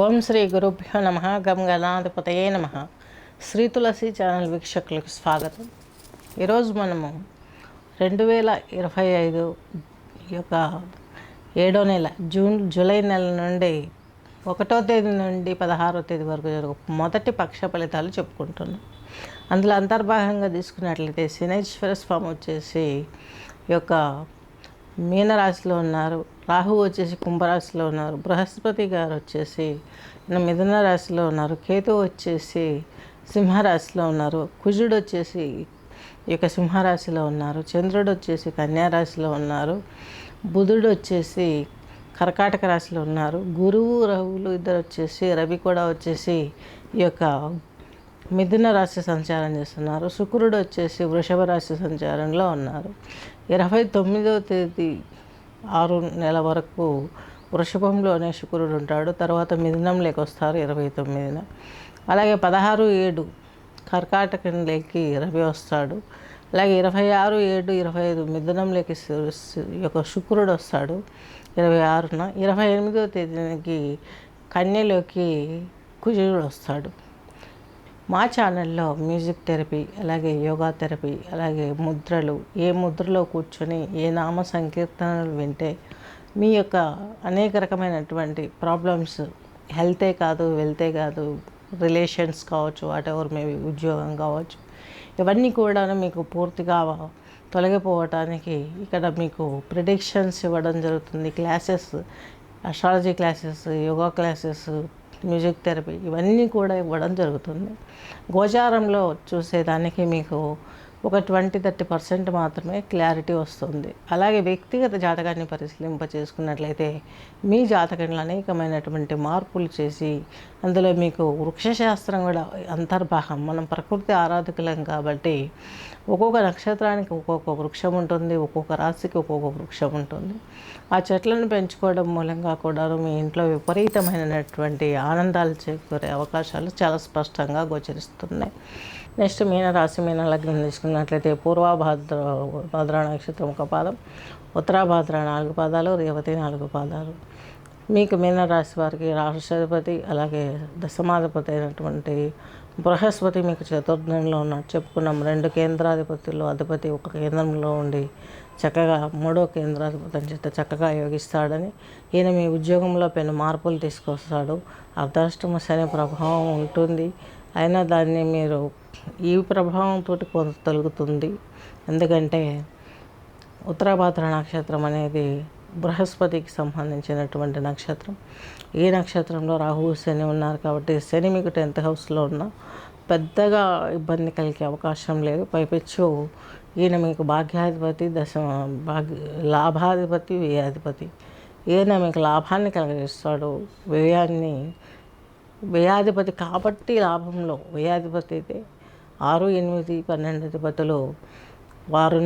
ఓం శ్రీ గురుభ్యో నమ గం గణాధిపతయే నమ. శ్రీ తులసి ఛానల్ వీక్షకులకు స్వాగతం. ఈరోజు మనము రెండు వేల ఇరవై ఐదు యొక్క ఏడో నెల జూన్ జూలై నెల నుండి ఒకటో తేదీ నుండి పదహారో తేదీ వరకు జరుగు మొదటి పక్ష ఫలితాలు చెప్పుకుంటున్నాం. అందులో అంతర్భాగంగా తీసుకున్నట్లయితే శనేశ్వర స్వామి వచ్చేసి యొక్క మీనరాశిలో ఉన్నారు. రాహు వచ్చేసి కుంభరాశిలో ఉన్నారు. బృహస్పతి గారు వచ్చేసి మిథున రాశిలో ఉన్నారు. కేతు వచ్చేసి సింహరాశిలో ఉన్నారు. కుజుడు వచ్చేసి ఈ యొక్క సింహరాశిలో ఉన్నారు. చంద్రుడు వచ్చేసి కన్యారాశిలో ఉన్నారు. బుధుడు వచ్చేసి కర్కాటక రాశిలో ఉన్నారు. గురువు రవులు ఇద్దరు వచ్చేసి రవి కూడా వచ్చేసి ఈ యొక్క మిథున రాశి సంచారం చేస్తున్నారు. శుక్రుడు వచ్చేసి వృషభ రాశి సంచారంలో ఉన్నారు. ఇరవై తొమ్మిదవ తేదీ ఆరు నెల వరకు వృషభంలోనే శుక్రుడు ఉంటాడు. తర్వాత మిథునంలోకి వస్తారు ఇరవై తొమ్మిదిన అలాగే పదహారు ఏడు కర్కాటకంలోకి రవి వస్తాడు. అలాగే ఇరవై ఆరు ఏడు ఇరవై ఐదు మిథునంలోకి సు- యొక్క శుక్రుడు వస్తాడు ఇరవై ఆరున ఇరవై ఎనిమిదవ తేదీకి కన్యలోకి కుజుడు వస్తాడు. మా ఛానల్లో మ్యూజిక్ థెరపీ అలాగే యోగా థెరపీ అలాగే ముద్రలు ఏ ముద్రలో కూర్చొని ఏ నామ సంకీర్తనలు వింటే మీ యొక్క అనేక రకమైనటువంటి ప్రాబ్లమ్స్ హెల్తే కాదు వెళ్తే కాదు రిలేషన్స్ కావచ్చు వాట్ ఎవర్ మేబీ ఉద్యోగం కావచ్చు ఇవన్నీ కూడా మీకు పూర్తిగా తొలగిపోవటానికి ఇక్కడ మీకు ప్రిడిక్షన్స్ ఇవ్వడం జరుగుతుంది. Classes astrology classes yoga classes music therapy ఇవన్నీ కూడా ఇవ్వడం జరుగుతుంది. గోచారంలో చూసేదానికి మీకు ఒక ట్వంటీ థర్టీ పర్సెంట్ మాత్రమే క్లారిటీ వస్తుంది. అలాగే వ్యక్తిగత జాతకాన్ని పరిశీలింప చేసుకున్నట్లయితే మీ జాతకంలో అనేకమైనటువంటి మార్పులు చేసి అందులో మీకు వృక్షశాస్త్రం కూడా అంతర్భాగం. మనం ప్రకృతి ఆరాధకులం కాబట్టి ఒక్కొక్క నక్షత్రానికి ఒక్కొక్క వృక్షం ఉంటుంది ఒక్కొక్క రాశికి ఒక్కొక్క వృక్షం ఉంటుంది. ఆ చెట్లను పెంచుకోవడం మూలంగా కూడా మీ ఇంట్లో విపరీతమైనటువంటి ఆనందాలు చేకూరే అవకాశాలు చాలా స్పష్టంగా గోచరిస్తున్నాయి. నెక్స్ట్ మీన రాశి మీన లగ్నం తీసుకుని చూసుకున్నట్లయితే పూర్వభాద్ర భాద్ర నక్షత్రం ఒక పాదం ఉత్తరాభాద్ర నాలుగు పాదాలు రేవతి నాలుగు పాదాలు. మీకు మీన రాశి వారికి రాష్ట్రపతి అలాగే దశమాధిపతి అయినటువంటి బృహస్పతి మీకు చతుర్థంలో ఉన్నట్టు చెప్పుకున్నాం రెండు కేంద్రాధిపతులు అధిపతి ఒక కేంద్రంలో ఉండి చక్కగా మూడో కేంద్రాధిపతి అని చక్కగా యోగిస్తాడని. ఈయన మీ ఉద్యోగంలో పెను మార్పులు తీసుకొస్తాడు. అర్ధాష్టమ శని ప్రభావం ఉంటుంది. అయినా దాన్ని మీరు ఈ ప్రభావంతో కొంత తొలుగుతుంది. ఎందుకంటే ఉత్తరాభాద్ర నక్షత్రం అనేది బృహస్పతికి సంబంధించినటువంటి నక్షత్రం. ఈ నక్షత్రంలో రాహువు శని ఉన్నారు కాబట్టి శని మీకు టెన్త్ హౌస్లో ఉన్న పెద్దగా ఇబ్బంది కలిగే అవకాశం లేదు. పైపెచ్చు ఈయన మీకు భాగ్యాధిపతి దశ భాగ్య లాభాధిపతి వ్యయాధిపతి. ఈయన మీకు లాభాన్ని కలిగిస్తాడు. వ్యయాన్ని వ్యయాధిపతి కాబట్టి లాభంలో వ్యయాధిపతి అయితే ఆరు ఎనిమిది పన్నెండు అధిపతులు వారు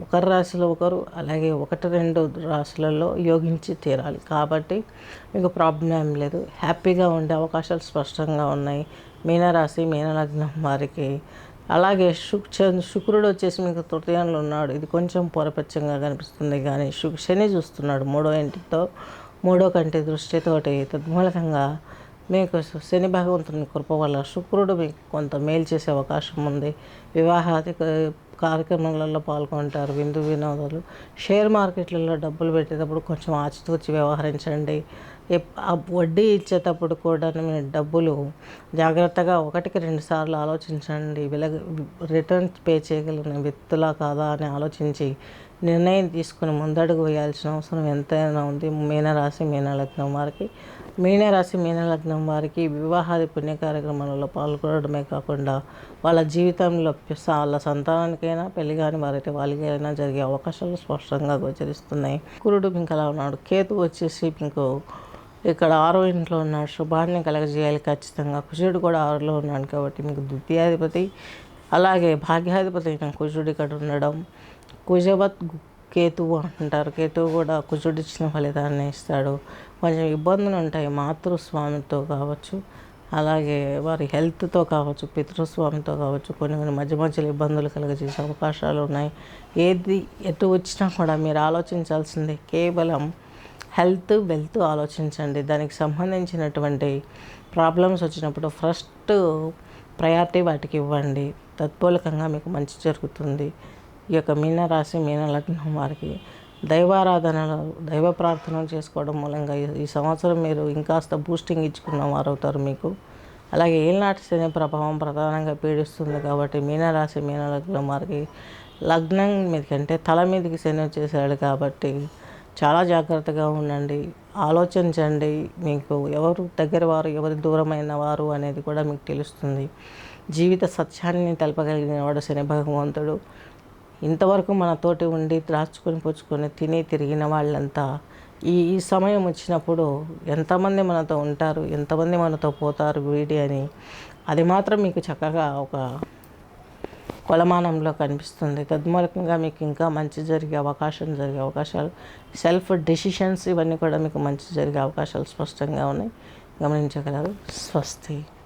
ఒకరు రాశిలో ఒకరు అలాగే ఒకటి రెండు రాశులలో యోగించి తీరాలి. కాబట్టి మీకు ప్రాబ్లం ఏం లేదు. హ్యాపీగా ఉండే అవకాశాలు స్పష్టంగా ఉన్నాయి. మీనరాశి మీనలగ్నం వారికి. అలాగే శుక్ శుక్రుడు వచ్చేసి మీకు తృతీయంలో ఉన్నాడు. ఇది కొంచెం పొరపచ్చంగా కనిపిస్తుంది. కానీ శు శని చూస్తున్నాడు. మూడో ఇంటితో మూడో కంటి దృష్టితోటి తద్మూలకంగా మీకు శని భగవంతుని కృప వల్ల శుక్రుడు మీకు కొంత మేలు చేసే అవకాశం ఉంది. వివాహాది కార్యక్రమాలలో పాల్గొంటారు. విందు వినోదాలు. షేర్ మార్కెట్లలో డబ్బులు పెట్టేటప్పుడు కొంచెం ఆచితూచి వ్యవహరించండి. ఎప్- వడ్డీ ఇచ్చేటప్పుడు కూడా మీరు డబ్బులు జాగ్రత్తగా ఒకటికి రెండు సార్లు ఆలోచించండి. వెలగ రిటర్న్ పే చేయగలిగిన వ్యక్తులా కాదా అని ఆలోచించి నిర్ణయం తీసుకుని ముందడుగు వేయాల్సిన అవసరం ఎంతైనా ఉంది. మీనరాశి మీనలగ్నం వారికి మీనరాశి మీనలగ్నం వారికి వివాహాది పుణ్య కార్యక్రమాలలో పాల్గొనడమే కాకుండా వాళ్ళ జీవితంలో వాళ్ళ సంతానానికైనా పెళ్ళి కాని వారైతే వాళ్ళకైనా జరిగే అవకాశాలు స్పష్టంగా గోచరిస్తున్నాయి. కురుడు మీకు అలా ఉన్నాడు. కేతు వచ్చేసి మీకు ఇక్కడ ఆరో ఇంట్లో ఉన్నాడు. శుభాన్ని కలగజేయాలి ఖచ్చితంగా. కుజుడు కూడా ఆరులో ఉన్నాడు కాబట్టి మీకు ద్వితీయాధిపతి అలాగే భాగ్యాధిపతి అయిన కుజుడు ఇక్కడ ఉండడం. కుజవత్ కేతువు అంటారు కేతువు కూడా కుజుడు ఇచ్చిన ఫలితాన్ని ఇస్తాడు. కొంచెం ఇబ్బందులు ఉంటాయి మాతృస్వామితో కావచ్చు అలాగే వారి హెల్త్తో కావచ్చు పితృస్వామితో కావచ్చు కొన్ని కొన్ని మధ్య మధ్యలో ఇబ్బందులు కలిగజేసే అవకాశాలు ఉన్నాయి. ఏది ఎటు వచ్చినా కూడా మీరు ఆలోచించాల్సింది కేవలం హెల్త్ వెల్త్ ఆలోచించండి. దానికి సంబంధించినటువంటి ప్రాబ్లమ్స్ వచ్చినప్పుడు ఫస్ట్ ప్రయారిటీ వాటికి ఇవ్వండి. తత్పూలకంగా మీకు మంచి జరుగుతుంది. ఈ యొక్క మీనరాశి మీనలగ్నం వారికి దైవారాధనలు దైవ ప్రార్థనలు చేసుకోవడం మూలంగా ఈ- సంవత్సరం మీరు ఇంకాస్త బూస్టింగ్ ఇచ్చుకున్న వారు అవుతారు మీకు. అలాగే ఏళ్ళనాటి శని ప్రభావం ప్రధానంగా పీడిస్తుంది కాబట్టి మీనరాశి మీనలగ్నం వారికి లగ్నం మీదకంటే తల మీదకి శని వచ్చేసాడు కాబట్టి చాలా జాగ్రత్తగా ఉండండి. ఆలోచించండి. మీకు ఎవరు దగ్గర వారు ఎవరు దూరమైన వారు అనేది కూడా మీకు తెలుస్తుంది. జీవిత సత్యాన్ని తెలపగలిగిన వాడు శని భగవంతుడు. ఇంతవరకు మనతోటి ఉండి త్రాచుకొని పుచ్చుకొని తిని తిరిగిన వాళ్ళంతా ఈ ఈ సమయం వచ్చినప్పుడు ఎంతమంది మనతో ఉంటారు ఎంతమంది మనతో పోతారు వీడి అని అది మాత్రం మీకు చక్కగా ఒక కొలమానంలో కనిపిస్తుంది. తద్మూలకంగా మీకు ఇంకా మంచి జరిగే అవకాశం జరిగే అవకాశాలు సెల్ఫ్ డెసిషన్స్ ఇవన్నీ కూడా మీకు మంచి జరిగే అవకాశాలు స్పష్టంగా ఉన్నాయి. గమనించగలరు. స్వస్తి.